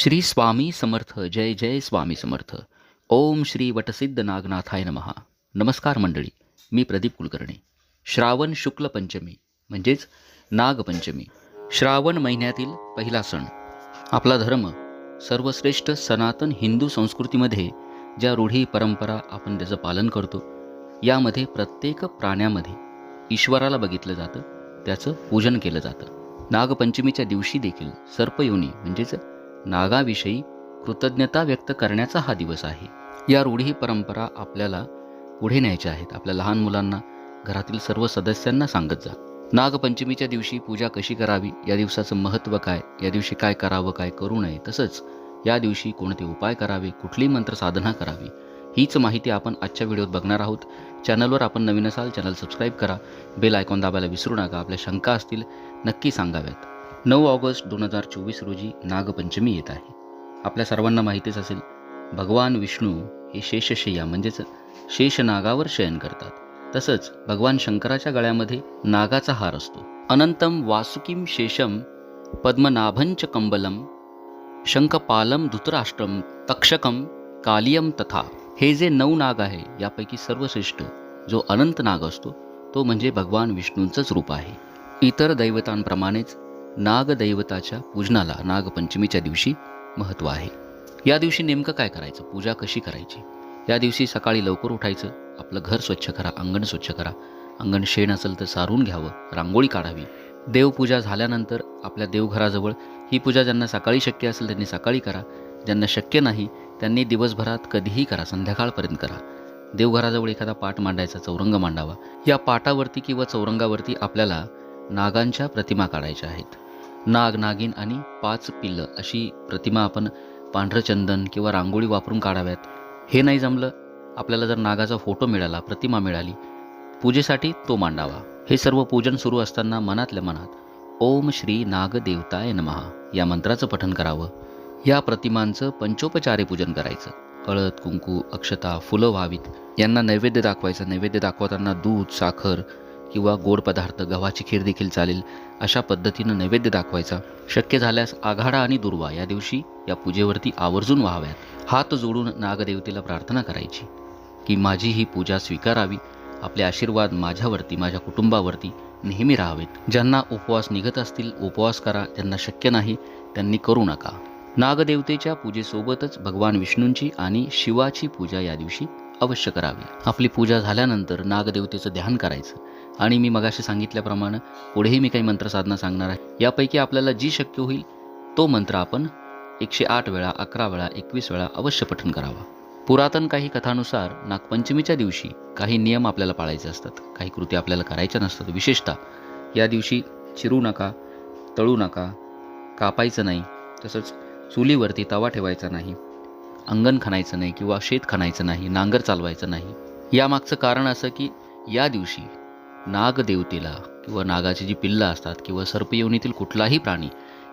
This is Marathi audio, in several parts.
श्री स्वामी समर्थ जय जय स्वामी समर्थ. ओम श्री वटसिद्ध नागनाथाय नमहा. नमस्कार मंडळी मी प्रदीप कुलकर्णी. श्रावण शुक्ल पंचमी म्हणजेच नागपंचमी श्रावण महिन्यातील पहिला सण. आपला धर्म सर्वश्रेष्ठ सनातन हिंदू संस्कृतीमध्ये ज्या रूढी परंपरा आपण त्याचं पालन करतो यामध्ये प्रत्येक प्राण्यामध्ये ईश्वराला बघितलं जातं त्याचं पूजन केलं जातं. नागपंचमीच्या दिवशी देखील सर्पयोनी म्हणजेच नागाविषयी कृतज्ञता व्यक्त करण्याचा हा दिवस आहे. या रूढी परंपरा आपल्याला पुढे न्यायच्या आहेत. आपल्या लहान मुलांना घरातील सर्व सदस्यांना सांगत जा. नागपंचमीच्या दिवशी पूजा कशी करावी? या दिवसाचं महत्त्व काय? या दिवशी काय करावं काय करू नये? तसंच या दिवशी कोणते उपाय करावे? कुठली मंत्र साधना करावी? हीच माहिती आपण आजच्या व्हिडिओत बघणार आहोत. चॅनलवर आपण नवीन असाल चॅनल सबस्क्राईब करा. बेल आयकॉन दाबायला विसरू नका. आपल्या शंका असतील नक्की सांगाव्यात. नऊ ऑगस्ट दोन हजार चोवीस रोजी नागपंचमी येत आहे. आपल्या सर्वांना माहितीच असेल भगवान विष्णू हे शेषशय्या म्हणजेच शेष नागावर शयन करतात. तसंच भगवान शंकराच्या गळ्यामध्ये नागाचा हार असतो. अनंतम वासुकीम शेषम पद्मनाभंच कंबलम शंखपालम धृतराष्ट्रम तक्षकम कालियम तथा. हे जे नऊ नाग आहे यापैकी सर्वश्रेष्ठ जो अनंत नाग असतो तो म्हणजे भगवान विष्णूंचंच रूप आहे. इतर दैवतांप्रमाणेच नागदैवताच्या पूजनाला नागपंचमीच्या दिवशी महत्त्व आहे. या दिवशी नेमकं काय करायचं? पूजा कशी करायची? या दिवशी सकाळी लवकर उठायचं? आपलं घर स्वच्छ करा अंगण स्वच्छ करा. अंगण शेण असेल तर सारून घ्यावं रांगोळी काढावी. देवपूजा झाल्यानंतर आपल्या देवघराजवळ ही पूजा ज्यांना सकाळी शक्य असेल त्यांनी सकाळी करा. ज्यांना शक्य नाही त्यांनी दिवसभरात कधीही करा संध्याकाळपर्यंत करा. देवघराजवळ एखादा पाठ मांडायचा चौरंग मांडावा. या पाटावरती किंवा चौरंगावरती आपल्याला नागांच्या प्रतिमा काढायच्या आहेत. नाग नागिन आणि पाच पिल्लं अशी प्रतिमा आपण पांढरं चंदन किंवा रांगोळी वापरून काढाव्यात. हे नाही जमलं आपल्याला जर नागाचा फोटो मिळाला प्रतिमा मिळाली पूजेसाठी तो मांडावा. हे सर्व पूजन सुरू असताना मनातल्या मनात ओम श्री नागदेवताय नमहा या मंत्राचं पठण करावं. या प्रतिमांचं पंचोपचारे पूजन करायचं. हळद कुंकू अक्षता फुलं व्हावीत. यांना नैवेद्य दाखवायचं. नैवेद्य दाखवताना दूध साखर किंवा गोड पदार्थ गव्हाची खीर देखील चालेल अशा पद्धतीनं नैवेद्य दाखवायचा. शक्य झाल्यास आघाडा आणि दुर्वा या दिवशी या पूजेवरती आवर्जून व्हाव्यात. हात जोडून नागदेवतेला प्रार्थना करायची की माझी ही पूजा स्वीकारावी. आपले आशीर्वाद माझ्यावरती माझ्या कुटुंबावरती नेहमी राहावेत. ज्यांना उपवास निघत असतील उपवास करा. ज्यांना शक्य नाही त्यांनी करू नका. नागदेवतेच्या पूजेसोबतच भगवान विष्णूंची आणि शिवाची पूजा या दिवशी अवश्य करावी. आपली पूजा झाल्यानंतर नागदेवतेचं ध्यान करायचं. आणि मी मगाशी सांगितल्याप्रमाणे पुढेही मी काही मंत्रसाधना सांगणार आहे. यापैकी आपल्याला जी शक्य होईल तो मंत्र आपण एकशे आठ वेळा अकरा वेळा एकवीस वेळा अवश्य पठण करावा. पुरातन काही कथानुसार नागपंचमीच्या दिवशी काही नियम आपल्याला पाळायचे असतात. काही कृती आपल्याला करायच्या नसतात. विशेषतः या दिवशी चिरू नका तळू नका कापायचं नाही तसंच चुलीवरती तवा ठेवायचा नाही अंगण खणायचं नाही किंवा शेत खणायचं नाही नांगर चालवायचं नाही. यामागचं कारण असं की या दिवशी नागदेवतेला किंवा नागाची जी पिल्लं असतात किंवा सर्पयोनीतील कुठलाही प्राणी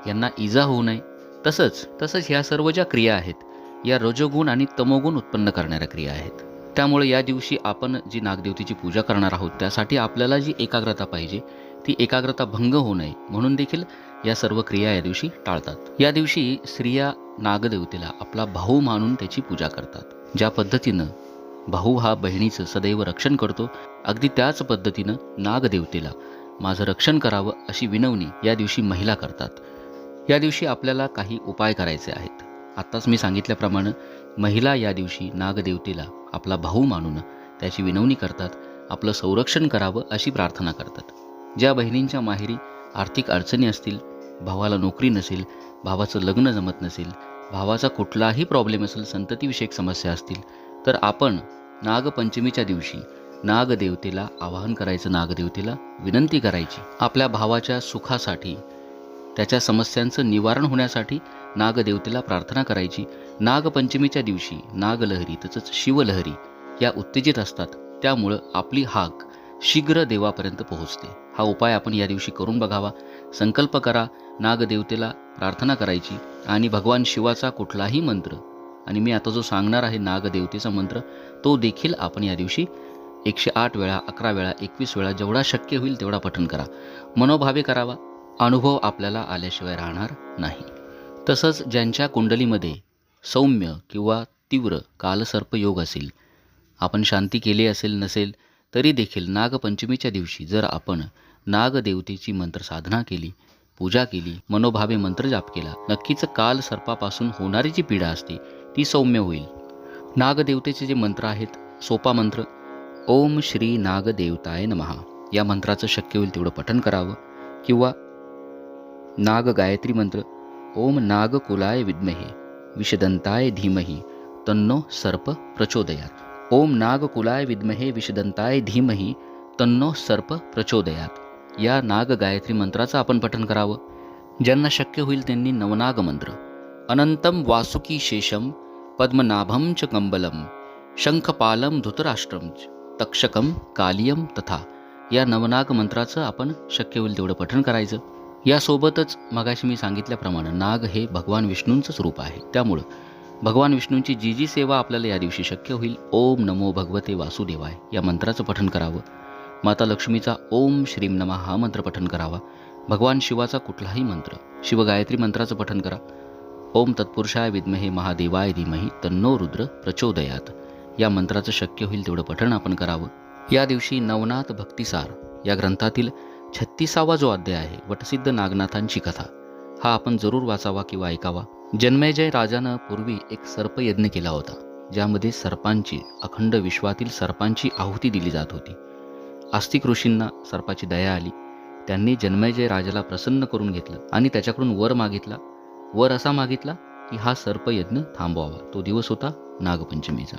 यांना इजा होऊ नये. तसंच तसंच ह्या सर्व ज्या क्रिया आहेत या रजोगुण आणि तमोगुण उत्पन्न करणाऱ्या क्रिया आहेत. त्यामुळे या दिवशी आपण जी नागदेवतेची पूजा करणार आहोत त्यासाठी आपल्याला जी एकाग्रता पाहिजे ती एकाग्रता भंग होऊ नये म्हणून देखील या सर्व क्रिया या दिवशी टाळतात. या दिवशी स्त्रिया नागदेवतेला आपला भाऊ मानून त्याची पूजा करतात. ज्या पद्धतीनं भाऊ हा बहिणीचं सदैव रक्षण करतो. अगदी त्याच पद्धतीनं नागदेवतेला माझं रक्षण करावं अशी विनवणी या दिवशी महिला करतात. या दिवशी आपल्याला काही उपाय करायचे आहेत. आत्ताच मी सांगितल्याप्रमाणे महिला या दिवशी नागदेवतेला आपला भाऊ मानून त्याची विनवणी करतात. आपलं संरक्षण करावं अशी प्रार्थना करतात. ज्या बहिणींच्या माहेरी आर्थिक अडचणी असतील भावाला नोकरी नसेल भावाचं लग्न जमत नसेल भावाचा कुठलाही प्रॉब्लेम असेल संततीविषयक समस्या असतील तर आपण नागपंचमीच्या दिवशी नागदेवतेला आवाहन करायचं नागदेवतेला विनंती करायची. आपल्या भावाच्या सुखासाठी त्याच्या समस्यांचं निवारण होण्यासाठी नागदेवतेला प्रार्थना करायची. नागपंचमीच्या दिवशी नागलहरी तसंच शिवलहरी या उत्तेजित असतात. त्यामुळं आपली हाक शीघ्र देवापर्यंत पोहोचते. हा उपाय आपण या दिवशी करून बघावा. संकल्प करा नागदेवतेला प्रार्थना करायची आणि भगवान शिवाचा कुठलाही मंत्र आणि मी आता जो सांगणार आहे नागदेवतेचा मंत्र तो देखील आपण या दिवशी एकशे आठ वेळा अकरा वेळा एकवीस वेळा जेवढा शक्य होईल तेवढा पठण करा. मनोभावे करावा. अनुभव आपल्याला आल्याशिवाय राहणार नाही. तसंच ज्यांच्या कुंडलीमध्ये सौम्य किंवा तीव्र कालसर्प योग असेल आपण शांती केली असेल नसेल तरी देखील नागपंचमीच्या दिवशी जर आपण नागदेवतेची मंत्र साधना केली पूजा केली मनोभावे मंत्र जाप केला नक्कीच काल सर्पापासून होणारी जी पीडा असते ती सौम्य होईल. नागदेवतेचे जे मंत्र आहेत सोपा मंत्र ओम श्री नागदेवताय नमहा या मंत्राचं शक्य होईल तेवढं पठन करावं. किंवा नाग गायत्री मंत्र ओम नागकुलाय विद्महे विषदंताय धीमही तन्नो सर्प प्रचोदयात. ओम नागकुलाय विद्महे विषदंताय धीमही तन्नो सर्प प्रचोदयात. या नाग गायत्री मंत्राचं आपण पठन करावं. ज्यांना शक्य होईल त्यांनी नवनाग मंत्र अनंतम वासुकी शेषम पद्मनाभम च कंबलम शंखपालम धृतराष्ट्रम तक्षकम कालियम तथा या नवनाग मंत्राचं आपण शक्य होईल तेवढं पठण करायचं. यासोबतच मगाशी मी सांगितल्याप्रमाणे नाग हे भगवान विष्णूंचं स्वरूप आहे. त्यामुळं भगवान विष्णूंची जी जी सेवा आपल्याला या दिवशी शक्य होईल ओम नमो भगवते वासुदेवाय या मंत्राचं पठण करावं. माता लक्ष्मीचा ओम श्रीम नमा हा मंत्र पठण करावा. भगवान शिवाचा कुठलाही मंत्र शिवगायत्री मंत्राचं पठण करा. ओम तत्पुरुषाय विद्महे महादेवाय धीमही तन्नो रुद्र प्रचोदयात. या मंत्राचं शक्य होईल तेवढं पठण आपण करावं. या दिवशी नवनाथ भक्तिसार या ग्रंथातील छत्तीसावा जो अध्याय आहे वटसिद्ध नागनाथांची कथा हा आपण जरूर वाचावा किंवा ऐकावा. जन्मेजय राजानं पूर्वी एक सर्पयज्ञ केला होता ज्यामध्ये सर्पांची अखंड विश्वातील सर्पांची आहुती दिली जात होती. आस्तिक ऋषींना सर्पाची दया आली. त्यांनी जन्मेजय राजाला प्रसन्न करून घेतलं आणि त्याच्याकडून वर मागितला वर असा मागितला की हा सर्पयज्ञ थांबवावा. तो दिवस होता नागपंचमीचा.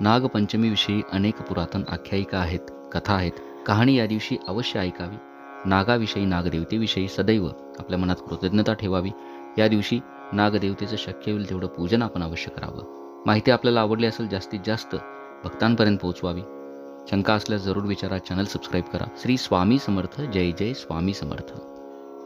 नागपंचमीविषयी अनेक पुरातन आख्यायिका आहेत कथा आहेत. कहाणी या दिवशी अवश्य ऐकावी. नागाविषयी नागदेवतेविषयी सदैव आपल्या मनात कृतज्ञता ठेवावी. या दिवशी नागदेवतेचं शक्य होईल तेवढं पूजन आपण अवश्य करावं. माहिती आपल्याला आवडली असेल जास्तीत जास्त भक्तांपर्यंत पोहोचवावी. शंका असल्यास जरूर विचारा चॅनल सबस्क्राईब करा. श्री स्वामी समर्थ. जय जय स्वामी समर्थ.